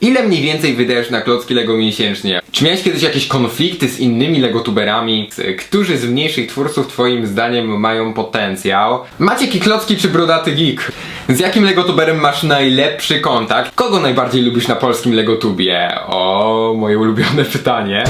Ile mniej więcej wydajesz na klocki Lego miesięcznie? Czy miałeś kiedyś jakieś konflikty z innymi Legotuberami? Którzy z mniejszych twórców twoim zdaniem mają potencjał? Maciek i klocki czy brodaty geek? Z jakim Legotuberem masz najlepszy kontakt? Kogo najbardziej lubisz na polskim Legotubie? O, moje ulubione pytanie.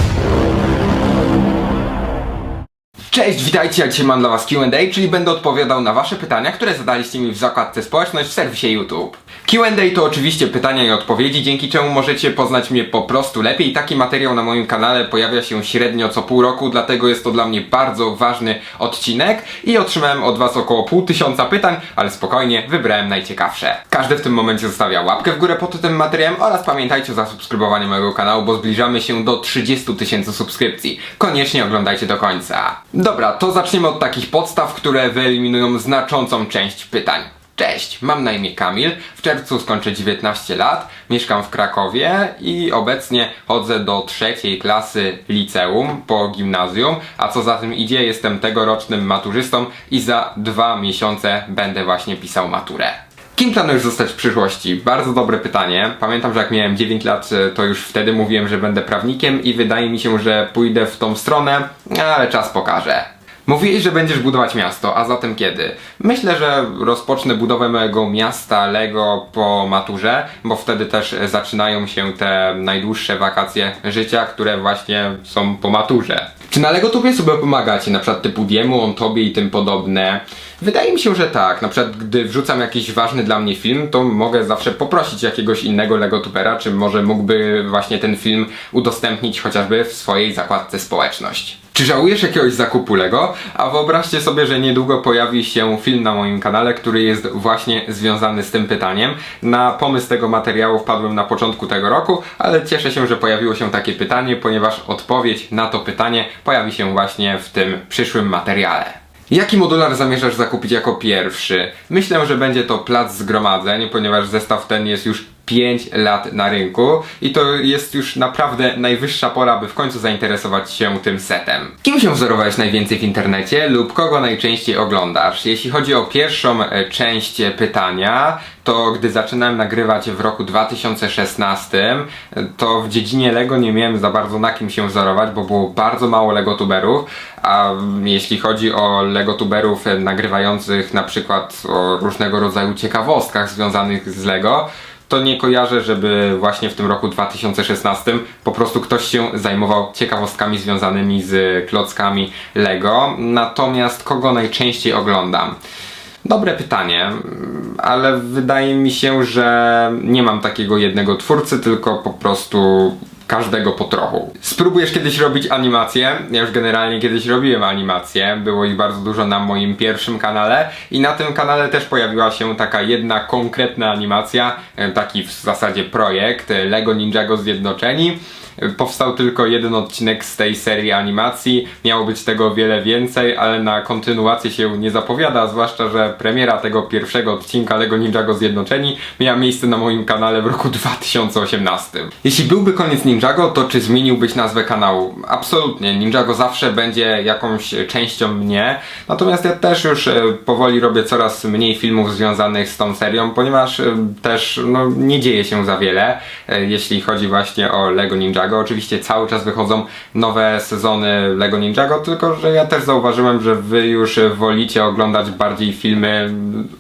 Cześć, witajcie, ja dzisiaj mam dla was Q&A, czyli będę odpowiadał na wasze pytania, które zadaliście mi w zakładce społeczność w serwisie YouTube. Q&A to oczywiście pytania i odpowiedzi, dzięki czemu możecie poznać mnie po prostu lepiej. Taki materiał na moim kanale pojawia się średnio co pół roku, dlatego jest to dla mnie bardzo ważny odcinek i otrzymałem od was około pół tysiąca pytań, ale spokojnie, wybrałem najciekawsze. Każdy w tym momencie zostawia łapkę w górę pod tym materiałem oraz pamiętajcie o zasubskrybowaniu mojego kanału, bo zbliżamy się do 30 tysięcy subskrypcji. Koniecznie oglądajcie do końca. Dobra, to zaczniemy od takich podstaw, które wyeliminują znaczącą część pytań. Cześć, mam na imię Kamil, w czerwcu skończę 19 lat, mieszkam w Krakowie i obecnie chodzę do trzeciej klasy liceum po gimnazjum, a co za tym idzie, jestem tegorocznym maturzystą i za dwa miesiące będę właśnie pisał maturę. Kim planujesz zostać w przyszłości? Bardzo dobre pytanie. Pamiętam, że jak miałem 9 lat, e, to już wtedy mówiłem, że będę prawnikiem i wydaje mi się, że pójdę w tą stronę, ale czas pokaże. Mówiłeś, że będziesz budować miasto, a zatem kiedy? Myślę, że rozpocznę budowę mojego miasta Lego po maturze, bo wtedy też zaczynają się te najdłuższe wakacje życia, które właśnie są po maturze. Czy na LegoTubie sobie pomagacie, na przykład typu Diemu, on tobie i tym podobne? Wydaje mi się, że tak. Na przykład, gdy wrzucam jakiś ważny dla mnie film, to mogę zawsze poprosić jakiegoś innego LegoTubera, czy może mógłby właśnie ten film udostępnić chociażby w swojej zakładce społeczność. Czy żałujesz jakiegoś zakupu Lego? A wyobraźcie sobie, że niedługo pojawi się film na moim kanale, który jest właśnie związany z tym pytaniem. Na pomysł tego materiału wpadłem na początku tego roku, ale cieszę się, że pojawiło się takie pytanie, ponieważ odpowiedź na to pytanie pojawi się właśnie w tym przyszłym materiale. Jaki modular zamierzasz zakupić jako pierwszy? Myślę, że będzie to plac zgromadzeń, ponieważ zestaw ten jest już 5 lat na rynku i to jest już naprawdę najwyższa pora, by w końcu zainteresować się tym setem. Kim się wzorowałeś najwięcej w internecie lub kogo najczęściej oglądasz? Jeśli chodzi o pierwszą e, część pytania, to gdy zaczynałem nagrywać w roku 2016, e, to w dziedzinie Lego nie miałem za bardzo na kim się wzorować, bo było bardzo mało Legotuberów, a jeśli chodzi o Legotuberów e, nagrywających na przykład o różnego rodzaju ciekawostkach związanych z Lego, to nie kojarzę, żeby właśnie w tym roku 2016 po prostu ktoś się zajmował ciekawostkami związanymi z klockami Lego. Natomiast kogo najczęściej oglądam? Dobre pytanie, ale wydaje mi się, że nie mam takiego jednego twórcy, tylko po prostu każdego po trochu. Spróbujesz kiedyś robić animacje? Ja już generalnie kiedyś robiłem animacje, było ich bardzo dużo na moim pierwszym kanale i na tym kanale też pojawiła się taka jedna konkretna animacja, e, taki w zasadzie projekt e, Lego Ninjago Zjednoczeni. Powstał tylko jeden odcinek z tej serii animacji. Miało być tego wiele więcej, ale na kontynuację się nie zapowiada, zwłaszcza, że premiera tego pierwszego odcinka Lego Ninjago Zjednoczeni miała miejsce na moim kanale w roku 2018. Jeśli byłby koniec Ninjago, to czy zmieniłbyś nazwę kanału? Absolutnie. Ninjago zawsze będzie jakąś częścią mnie. Natomiast ja też już e, powoli robię coraz mniej filmów związanych z tą serią, ponieważ e, też no, nie dzieje się za wiele, e, jeśli chodzi właśnie o Lego Ninjago. Oczywiście cały czas wychodzą nowe sezony Lego Ninjago, tylko że ja też zauważyłem, że wy już wolicie oglądać bardziej filmy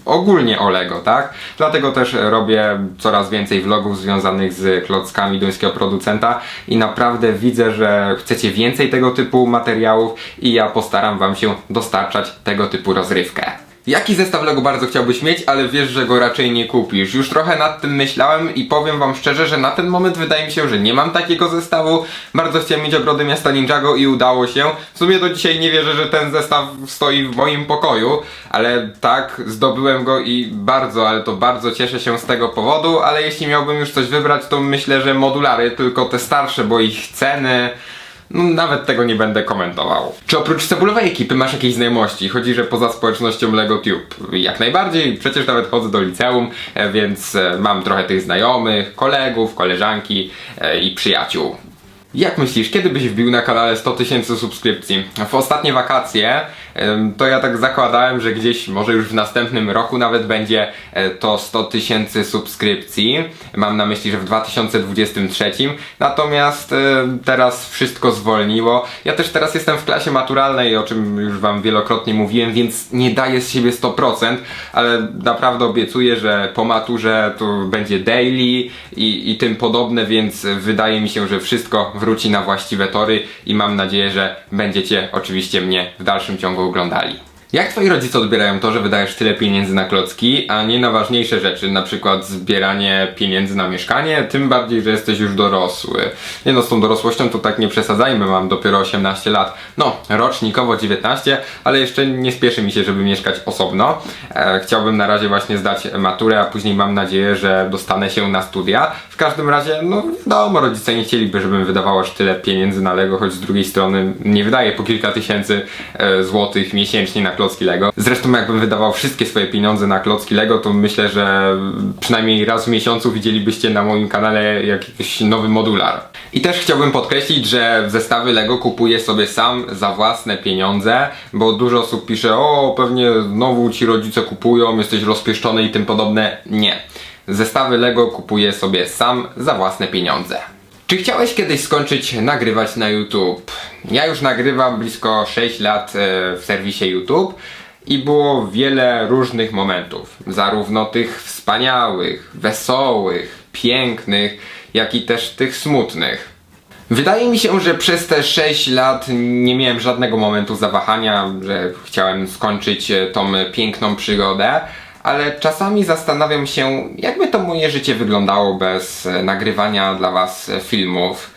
ogólnie o Lego, tak? Dlatego też robię coraz więcej vlogów związanych z klockami duńskiego producenta i naprawdę widzę, że chcecie więcej tego typu materiałów i ja postaram wam się dostarczać tego typu rozrywkę. Jaki zestaw Lego bardzo chciałbyś mieć, ale wiesz, że go raczej nie kupisz? Już trochę nad tym myślałem i powiem wam szczerze, że na ten moment wydaje mi się, że nie mam takiego zestawu. Bardzo chciałem mieć ogrody miasta Ninjago i udało się. W sumie do dzisiaj nie wierzę, że ten zestaw stoi w moim pokoju, ale tak, zdobyłem go i bardzo, ale to bardzo cieszę się z tego powodu, ale jeśli miałbym już coś wybrać, to myślę, że modulary, tylko te starsze, bo ich ceny... No, nawet tego nie będę komentował. Czy oprócz cebulowej ekipy masz jakieś znajomości? Chodzi, że poza społecznością LegoTube. Jak najbardziej, przecież nawet chodzę do liceum, e, więc e, mam trochę tych znajomych, kolegów, koleżanki e, i przyjaciół. Jak myślisz, kiedy byś wbił na kanale 100 tysięcy subskrypcji? W ostatnie wakacje to ja tak zakładałem, że gdzieś może już w następnym roku nawet będzie e, to 100 tysięcy subskrypcji. Mam na myśli, że w 2023. Natomiast e, teraz wszystko zwolniło. Ja też teraz jestem w klasie maturalnej, o czym już wam wielokrotnie mówiłem, więc nie daję z siebie 100%, ale naprawdę obiecuję, że po maturze to będzie daily i, i tym podobne, więc wydaje mi się, że wszystko wróci na właściwe tory i mam nadzieję, że będziecie oczywiście mnie w dalszym ciągu oglądali. Jak twoi rodzice odbierają to, że wydajesz tyle pieniędzy na klocki, a nie na ważniejsze rzeczy, na przykład zbieranie pieniędzy na mieszkanie, tym bardziej, że jesteś już dorosły. Nie no, z tą dorosłością to tak nie przesadzajmy, mam dopiero 18 lat. No, rocznikowo 19, ale jeszcze nie spieszy mi się, żeby mieszkać osobno. E, chciałbym na razie właśnie zdać maturę, a później mam nadzieję, że dostanę się na studia. W każdym razie, no wiadomo, rodzice nie chcieliby, żebym wydawał aż tyle pieniędzy na Lego, choć z drugiej strony nie wydaję po kilka tysięcy e, złotych miesięcznie na klocki Lego. Zresztą jakbym wydawał wszystkie swoje pieniądze na klocki Lego, to myślę, że przynajmniej raz w miesiącu widzielibyście na moim kanale jakiś nowy modular. I też chciałbym podkreślić, że zestawy Lego kupuję sobie sam za własne pieniądze, bo dużo osób pisze, o pewnie znowu ci rodzice kupują, jesteś rozpieszczony i tym podobne. Nie. Zestawy Lego kupuję sobie sam za własne pieniądze. Czy chciałeś kiedyś skończyć nagrywać na YouTube? Ja już nagrywam blisko 6 lat e, w serwisie YouTube i było wiele różnych momentów. Zarówno tych wspaniałych, wesołych, pięknych, jak i też tych smutnych. Wydaje mi się, że przez te 6 lat nie miałem żadnego momentu zawahania, że chciałem skończyć e, tą piękną przygodę, ale czasami zastanawiam się, jakby to moje życie wyglądało bez e, nagrywania dla Was e, filmów.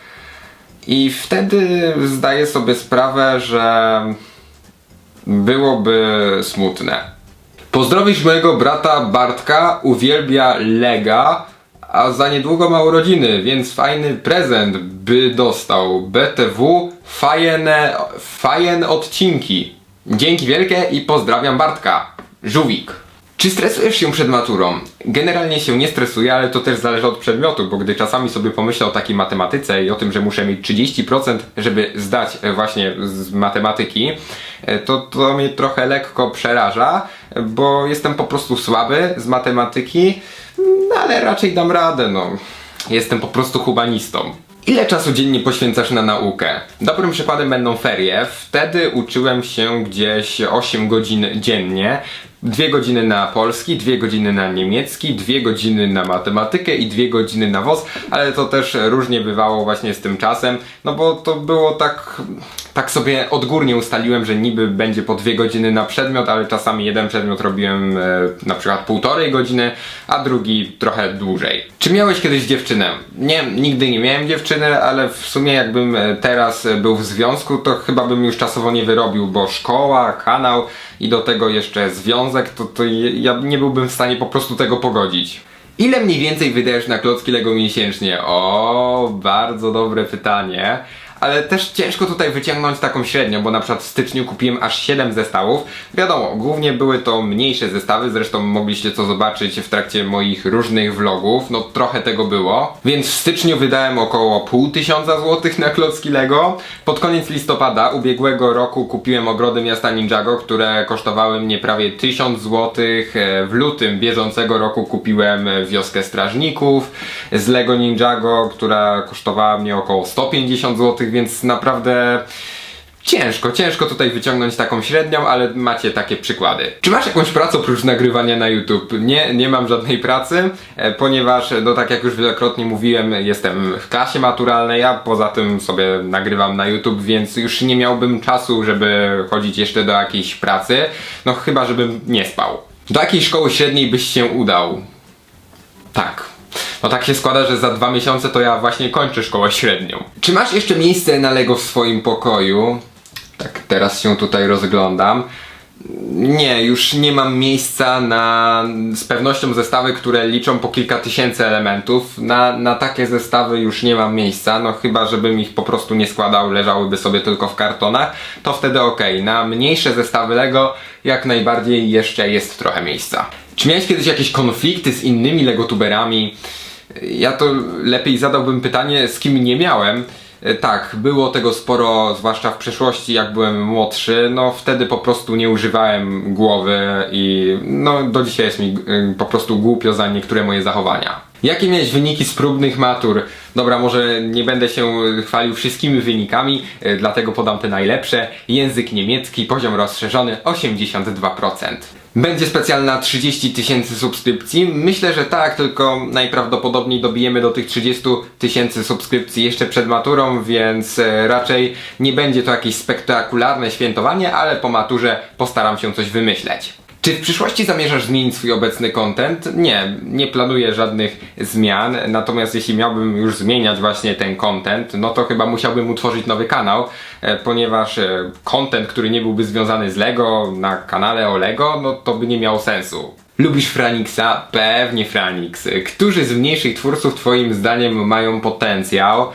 I wtedy zdaję sobie sprawę, że byłoby smutne. Pozdrowisz mojego brata Bartka, uwielbia Lega, a za niedługo ma urodziny, więc fajny prezent by dostał. BTW fajne, fajen odcinki. Dzięki wielkie i pozdrawiam Bartka. Żółwik. Czy stresujesz się przed maturą? Generalnie się nie stresuję, ale to też zależy od przedmiotu, bo gdy czasami sobie pomyślę o takiej matematyce i o tym, że muszę mieć 30%, żeby zdać e, właśnie z matematyki, e, to to mnie trochę lekko przeraża, bo jestem po prostu słaby z matematyki, no ale raczej dam radę, no. Jestem po prostu humanistą. Ile czasu dziennie poświęcasz na naukę? Dobrym przykładem będą ferie. Wtedy uczyłem się gdzieś 8 godzin dziennie. Dwie godziny na polski, dwie godziny na niemiecki, dwie godziny na matematykę i dwie godziny na WOS, ale to też różnie bywało właśnie z tym czasem, no bo to było tak, tak sobie odgórnie ustaliłem, że niby będzie po dwie godziny na przedmiot, ale czasami jeden przedmiot robiłem e, na przykład półtorej godziny, a drugi trochę dłużej. Czy miałeś kiedyś dziewczynę? Nie, nigdy nie miałem dziewczyny, ale w sumie jakbym e, teraz był w związku, to chyba bym już czasowo nie wyrobił, bo szkoła, kanał i do tego jeszcze związek, to, to ja nie byłbym w stanie po prostu tego pogodzić. Ile mniej więcej wydajesz na klocki Lego miesięcznie? O, bardzo dobre pytanie. Ale też ciężko tutaj wyciągnąć taką średnią, bo na przykład w styczniu kupiłem aż 7 zestawów. Wiadomo, głównie były to mniejsze zestawy, zresztą mogliście to zobaczyć w trakcie moich różnych vlogów, no trochę tego było. Więc w styczniu wydałem około pół tysiąca złotych na klocki Lego. Pod koniec listopada ubiegłego roku kupiłem ogrody miasta Ninjago, które kosztowały mnie prawie 1000 złotych. E, W lutym bieżącego roku kupiłem wioskę strażników z Lego Ninjago, która kosztowała mnie około 150 złotych, więc naprawdę ciężko, ciężko tutaj wyciągnąć taką średnią, ale macie takie przykłady. Czy masz jakąś pracę oprócz nagrywania na YouTube? Nie, nie mam żadnej pracy, e, ponieważ, no tak jak już wielokrotnie mówiłem, jestem w klasie maturalnej, a poza tym sobie nagrywam na YouTube, więc już nie miałbym czasu, żeby chodzić jeszcze do jakiejś pracy, no chyba, żebym nie spał. Do jakiej szkoły średniej byś się udał? Tak. No tak się składa, że za dwa miesiące to ja właśnie kończę szkołę średnią. Czy masz jeszcze miejsce na Lego w swoim pokoju? Tak, teraz się tutaj rozglądam. Nie, już nie mam miejsca na z pewnością zestawy, które liczą po kilka tysięcy elementów. Na, na takie zestawy już nie mam miejsca, no chyba żebym ich po prostu nie składał, leżałyby sobie tylko w kartonach, to wtedy ok. Na mniejsze zestawy Lego jak najbardziej jeszcze jest trochę miejsca. Czy miałeś kiedyś jakieś konflikty z innymi legotuberami? Ja to lepiej zadałbym pytanie, z kim nie miałem. E, Tak, było tego sporo, zwłaszcza w przeszłości, jak byłem młodszy. No wtedy po prostu nie używałem głowy i no do dzisiaj jest mi y, po prostu głupio za niektóre moje zachowania. Jakie miałeś wyniki z próbnych matur? Dobra, może nie będę się chwalił wszystkimi wynikami, y, dlatego podam te najlepsze. Język niemiecki, poziom rozszerzony 82%. Będzie specjalna 30 tysięcy subskrypcji? Myślę, że tak, tylko najprawdopodobniej dobijemy do tych 30 tysięcy subskrypcji jeszcze przed maturą, więc e, raczej nie będzie to jakieś spektakularne świętowanie, ale po maturze postaram się coś wymyśleć. Czy w przyszłości zamierzasz zmienić swój obecny content? Nie, nie planuję żadnych zmian, natomiast jeśli miałbym już zmieniać właśnie ten content, no to chyba musiałbym utworzyć nowy kanał, e, ponieważ e, content, który nie byłby związany z LEGO na kanale o LEGO, no to by nie miało sensu. Lubisz Franixa? Pewnie Franix. Którzy z mniejszych twórców twoim zdaniem mają potencjał?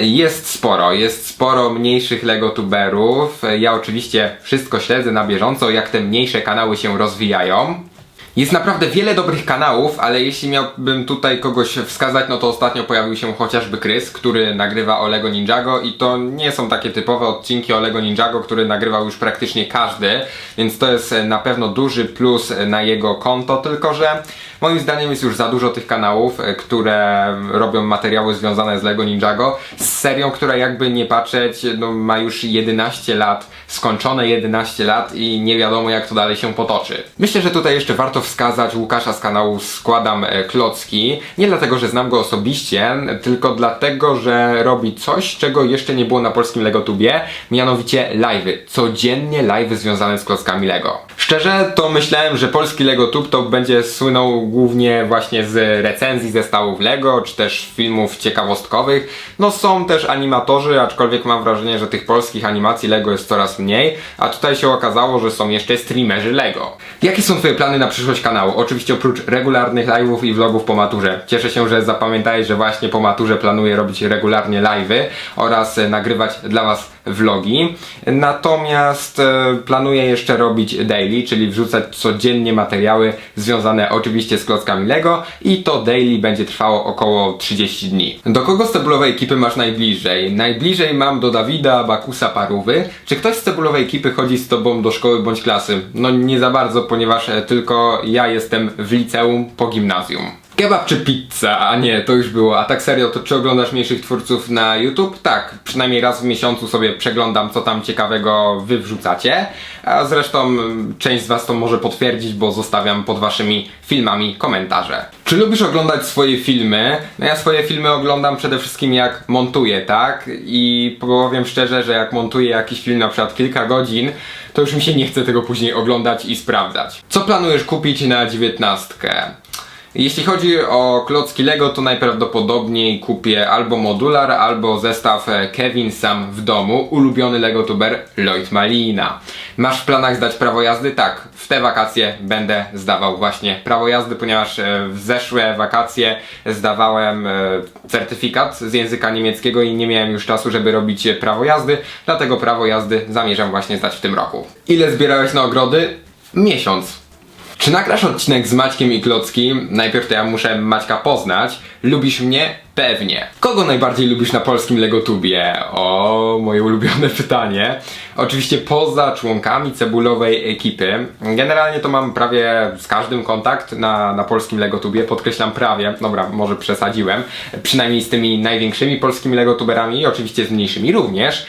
Jest sporo, jest sporo mniejszych Lego tuberów. Ja oczywiście wszystko śledzę na bieżąco, jak te mniejsze kanały się rozwijają. Jest naprawdę wiele dobrych kanałów, ale jeśli miałbym tutaj kogoś wskazać, no to ostatnio pojawił się chociażby Krys, który nagrywa o Lego Ninjago i to nie są takie typowe odcinki o Lego Ninjago, który nagrywał już praktycznie każdy, więc to jest na pewno duży plus na jego konto, tylko że moim zdaniem jest już za dużo tych kanałów, e, które robią materiały związane z Lego Ninjago, z serią, która jakby nie patrzeć, no ma już 11 lat, skończone 11 lat i nie wiadomo jak to dalej się potoczy. Myślę, że tutaj jeszcze warto wskazać Łukasza z kanału Składam e, Klocki, nie dlatego, że znam go osobiście, tylko dlatego, że robi coś, czego jeszcze nie było na polskim LegoTubie, mianowicie live'y, codziennie live'y związane z klockami Lego. Szczerze to myślałem, że polski LegoTube to będzie słynął głównie właśnie z recenzji zestawów Lego, czy też filmów ciekawostkowych. No są też animatorzy, aczkolwiek mam wrażenie, że tych polskich animacji Lego jest coraz mniej, a tutaj się okazało, że są jeszcze streamerzy Lego. Jakie są twoje plany na przyszłość kanału? Oczywiście oprócz regularnych live'ów i vlogów po maturze. Cieszę się, że zapamiętałeś, że właśnie po maturze planuję robić regularnie live'y oraz e, nagrywać dla was vlogi. Natomiast e, planuję jeszcze robić daily, czyli wrzucać codziennie materiały związane oczywiście z klockami Lego i to daily będzie trwało około 30 dni. Do kogo z cebulowej ekipy masz najbliżej? Najbliżej mam do Dawida Bakusa Parówy. Czy ktoś z cebulowej ekipy chodzi z tobą do szkoły bądź klasy? No nie za bardzo, ponieważ e, tylko ja jestem w liceum po gimnazjum. Kebab czy pizza? A nie, to już było. A tak serio, to czy oglądasz mniejszych twórców na YouTube? Tak, przynajmniej raz w miesiącu sobie przeglądam, co tam ciekawego wy wrzucacie. A zresztą część z was to może potwierdzić, bo zostawiam pod waszymi filmami komentarze. Czy lubisz oglądać swoje filmy? No ja swoje filmy oglądam przede wszystkim jak montuję, tak? I powiem szczerze, że jak montuję jakiś film na przykład kilka godzin, to już mi się nie chce tego później oglądać i sprawdzać. Co planujesz kupić na dziewiętnastkę? Jeśli chodzi o klocki Lego, to najprawdopodobniej kupię albo modular, albo zestaw e, Kevin sam w domu, ulubiony Lego tuber Lloyd Malina. Masz w planach zdać prawo jazdy? Tak, w te wakacje będę zdawał właśnie prawo jazdy, ponieważ e, w zeszłe wakacje zdawałem e, certyfikat z języka niemieckiego i nie miałem już czasu, żeby robić prawo jazdy, dlatego prawo jazdy zamierzam właśnie zdać w tym roku. Ile zbierałeś na ogrody? Miesiąc. Czy nagrasz odcinek z Maćkiem i Klockim? Najpierw to ja muszę Maćka poznać. Lubisz mnie? Pewnie. Kogo najbardziej lubisz na polskim Legotubie? O, moje ulubione pytanie. Oczywiście poza członkami cebulowej ekipy. Generalnie to mam prawie z każdym kontakt na, na polskim Legotubie. Podkreślam prawie, dobra, może przesadziłem. Przynajmniej z tymi największymi polskimi Legotuberami i oczywiście z mniejszymi również.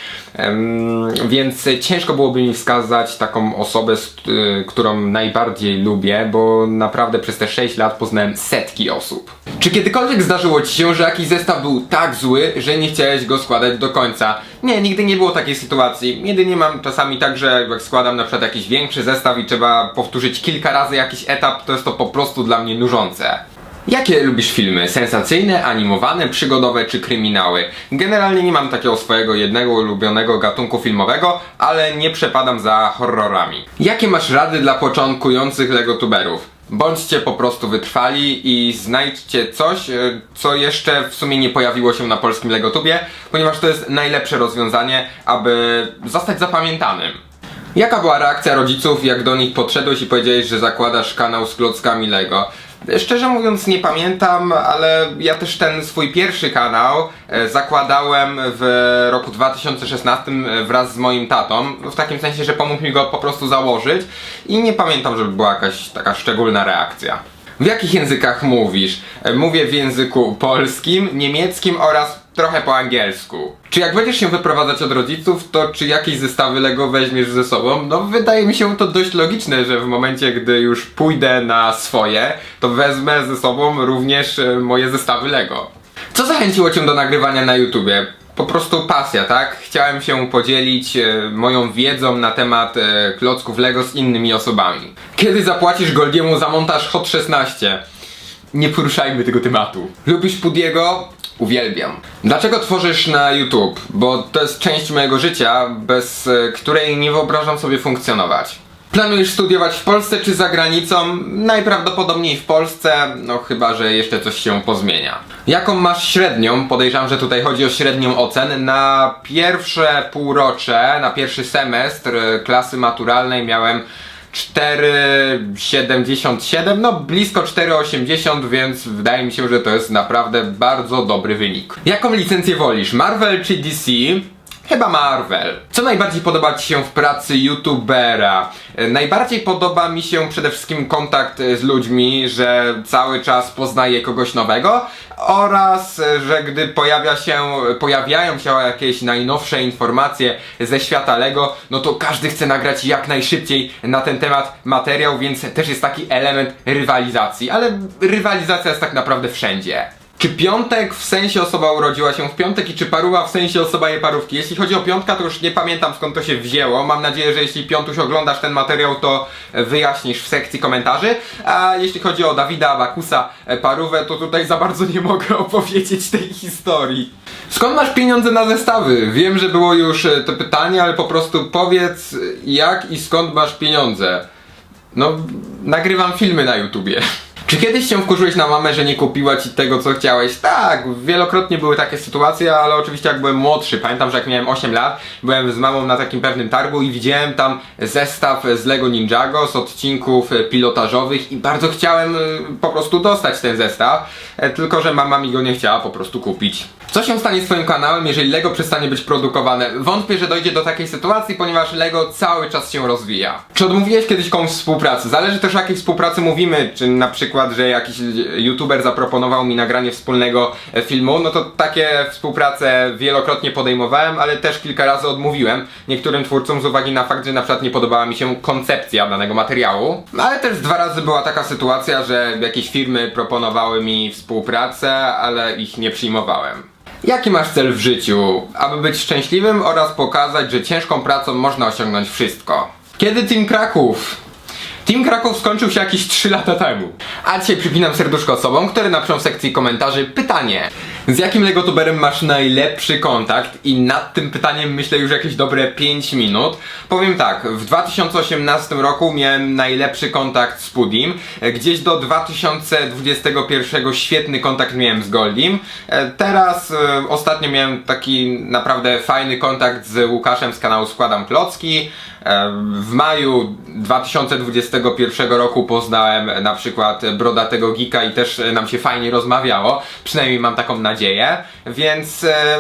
Więc ciężko byłoby mi wskazać taką osobę, y, którą najbardziej lubię, bo naprawdę przez te 6 lat poznałem setki osób. Czy kiedykolwiek zdarzyło Ci się, że jakiś zestaw był tak zły, że nie chciałeś go składać do końca? Nie, nigdy nie było takiej sytuacji. Jedynie mam czasami tak, że jak składam na przykład jakiś większy zestaw i trzeba powtórzyć kilka razy jakiś etap, to jest to po prostu dla mnie nużące. Jakie lubisz filmy? Sensacyjne, animowane, przygodowe czy kryminały? Generalnie nie mam takiego swojego jednego ulubionego gatunku filmowego, ale nie przepadam za horrorami. Jakie masz rady dla początkujących legotuberów? Bądźcie po prostu wytrwali i znajdźcie coś, e, co jeszcze w sumie nie pojawiło się na polskim Legotubie, ponieważ to jest najlepsze rozwiązanie, aby zostać zapamiętanym. Jaka była reakcja rodziców, jak do nich podszedłeś i powiedziałeś, że zakładasz kanał z klockami Lego? Szczerze mówiąc nie pamiętam, ale ja też ten swój pierwszy kanał e, zakładałem w roku 2016 wraz z moim tatą, w takim sensie, że pomógł mi go po prostu założyć i nie pamiętam, żeby była jakaś taka szczególna reakcja. W jakich językach mówisz? E, Mówię w języku polskim, niemieckim oraz trochę po angielsku. Czy jak będziesz się wyprowadzać od rodziców, to czy jakieś zestawy Lego weźmiesz ze sobą? No wydaje mi się to dość logiczne, że w momencie, gdy już pójdę na swoje, to wezmę ze sobą również e, moje zestawy Lego. Co zachęciło cię do nagrywania na YouTubie? Po prostu pasja, tak? Chciałem się podzielić e, moją wiedzą na temat e, klocków Lego z innymi osobami. Kiedy zapłacisz Goldiemu za montaż Hot 16? Nie poruszajmy tego tematu. Lubisz Pudiego? Uwielbiam. Dlaczego tworzysz na YouTube? Bo to jest część mojego życia, bez e, której nie wyobrażam sobie funkcjonować. Planujesz studiować w Polsce czy za granicą? Najprawdopodobniej w Polsce, no chyba, że jeszcze coś się pozmienia. Jaką masz średnią? Podejrzewam, że tutaj chodzi o średnią ocen. Na pierwsze półrocze, na pierwszy semestr e, klasy maturalnej miałem 4,77, no blisko 4,80, więc wydaje mi się, że to jest naprawdę bardzo dobry wynik. Jaką licencję wolisz? Marvel czy DC? Chyba Marvel. Co najbardziej podoba Ci się w pracy youtubera? E, Najbardziej podoba mi się przede wszystkim kontakt e, z ludźmi, że cały czas poznaję kogoś nowego oraz, e, że gdy pojawia się, pojawiają się jakieś najnowsze informacje ze świata Lego, no to każdy chce nagrać jak najszybciej na ten temat materiał, więc też jest taki element rywalizacji, ale rywalizacja jest tak naprawdę wszędzie. Czy piątek w sensie osoba urodziła się w piątek i czy paruwa w sensie osoba je parówki? Jeśli chodzi o piątka, to już nie pamiętam skąd to się wzięło. Mam nadzieję, że jeśli piątuś oglądasz ten materiał, to wyjaśnisz w sekcji komentarzy. A jeśli chodzi o Dawida Abakusa e, parówę, to tutaj za bardzo nie mogę opowiedzieć tej historii. Skąd masz pieniądze na zestawy? Wiem, że było już e, to pytanie, ale po prostu powiedz jak i skąd masz pieniądze. No, nagrywam filmy na YouTubie. Czy kiedyś się wkurzyłeś na mamę, że nie kupiła ci tego, co chciałeś? Tak, wielokrotnie były takie sytuacje, ale oczywiście jak byłem młodszy, pamiętam, że jak miałem 8 lat, byłem z mamą na takim pewnym targu i widziałem tam zestaw z Lego Ninjago z odcinków e, pilotażowych i bardzo chciałem e, po prostu dostać ten zestaw, e, tylko że mama mi go nie chciała po prostu kupić. Co się stanie z twoim kanałem, jeżeli Lego przestanie być produkowane? Wątpię, że dojdzie do takiej sytuacji, ponieważ Lego cały czas się rozwija. Czy odmówiłeś kiedyś komuś współpracy? Zależy też o jakiej współpracy mówimy, czy na przykład, że jakiś youtuber zaproponował mi nagranie wspólnego e, filmu, no to takie współprace wielokrotnie podejmowałem, ale też kilka razy odmówiłem niektórym twórcom z uwagi na fakt, że na przykład nie podobała mi się koncepcja danego materiału. No, Ale też dwa razy była taka sytuacja, że jakieś firmy proponowały mi współpracę, ale ich nie przyjmowałem. Jaki masz cel w życiu? Aby być szczęśliwym oraz pokazać, że ciężką pracą można osiągnąć wszystko. Kiedy Team Kraków? Team Kraków skończył się jakieś 3 lata temu. A dzisiaj przypinam serduszko osobom, które napiszą w sekcji komentarzy pytanie. Z jakim legotuberem masz najlepszy kontakt? I nad tym pytaniem myślę już jakieś dobre 5 minut. Powiem tak, w 2018 roku miałem najlepszy kontakt z Pudim. Gdzieś do 2021 świetny kontakt miałem z Goldim. E, Teraz e, ostatnio miałem taki naprawdę fajny kontakt z Łukaszem z kanału Składam Klocki. E, W maju 2021 roku poznałem na przykład Brodatego Gika i też nam się fajnie rozmawiało. Przynajmniej mam taką nadzieję. Więc e,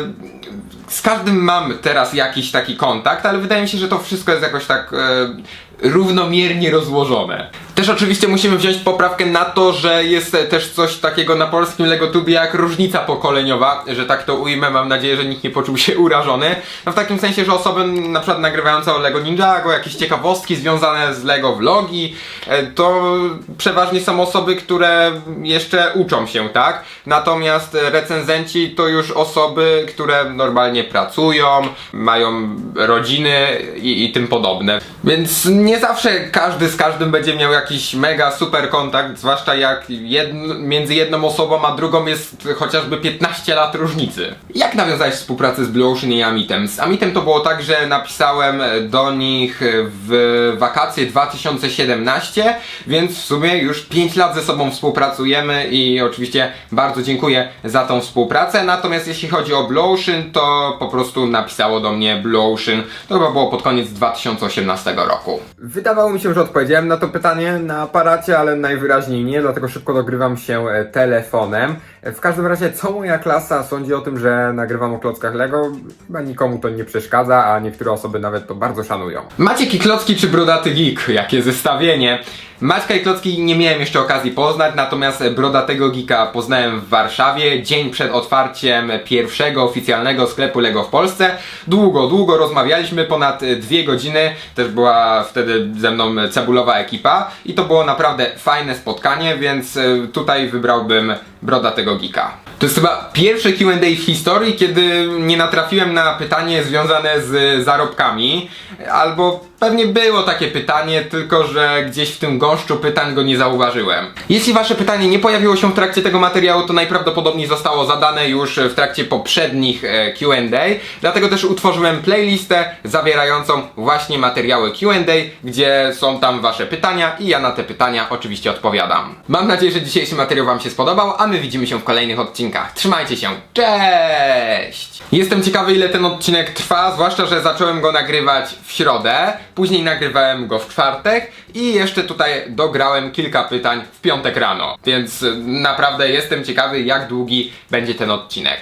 z każdym mam teraz jakiś taki kontakt, ale wydaje mi się, że to wszystko jest jakoś tak e, równomiernie rozłożone. Też oczywiście musimy wziąć poprawkę na to, że jest też coś takiego na polskim Legotubie jak różnica pokoleniowa, że tak to ujmę, mam nadzieję, że nikt nie poczuł się urażony. No w takim sensie, że osoby na przykład nagrywające o Lego Ninjago, jakieś ciekawostki związane z Lego vlogi, e, to przeważnie są osoby, które jeszcze uczą się, tak? Natomiast recenzenci to już osoby, które normalnie pracują, mają rodziny i, i tym podobne. Więc nie zawsze każdy z każdym będzie miał jakiś mega super kontakt, zwłaszcza jak jedn, między jedną osobą a drugą jest chociażby 15 lat różnicy. Jak nawiązałeś współpracę z Blue Ocean i Amitem? Z Amitem to było tak, że napisałem do nich w wakacje 2017, więc w sumie już 5 lat ze sobą współpracujemy i oczywiście bardzo dziękuję za tą współpracę. Natomiast jeśli chodzi o Blue Ocean, to po prostu napisało do mnie Blue Ocean. To chyba było pod koniec 2018 roku. Wydawało mi się, że odpowiedziałem na to pytanie na aparacie, ale najwyraźniej nie, dlatego szybko dogrywam się e, telefonem. W każdym razie, co moja klasa sądzi o tym, że nagrywam o klockach Lego? Chyba nikomu to nie przeszkadza, a niektóre osoby nawet to bardzo szanują. Maciek i Klocki czy Brodaty Geek? Jakie zestawienie! Maćka i Klocki nie miałem jeszcze okazji poznać, natomiast Brodatego Geeka poznałem w Warszawie dzień przed otwarciem pierwszego oficjalnego sklepu Lego w Polsce. Długo, długo rozmawialiśmy, ponad dwie godziny. Też była wtedy ze mną cebulowa ekipa i to było naprawdę fajne spotkanie, więc e, tutaj wybrałbym Brodatego Geeka. To jest chyba pierwsze Q&A w historii, kiedy nie natrafiłem na pytanie związane z zarobkami, albo pewnie było takie pytanie, tylko że gdzieś w tym gąszczu pytań go nie zauważyłem. Jeśli wasze pytanie nie pojawiło się w trakcie tego materiału, to najprawdopodobniej zostało zadane już w trakcie poprzednich e, Q&A, dlatego też utworzyłem playlistę zawierającą właśnie materiały Q&A, gdzie są tam wasze pytania i ja na te pytania oczywiście odpowiadam. Mam nadzieję, że dzisiejszy materiał wam się spodobał, a my widzimy się w kolejnych odcinkach. Trzymajcie się, cześć! Jestem ciekawy ile ten odcinek trwa, zwłaszcza, że zacząłem go nagrywać w środę, później nagrywałem go w czwartek i jeszcze tutaj dograłem kilka pytań w piątek rano. Więc y, naprawdę jestem ciekawy jak długi będzie ten odcinek.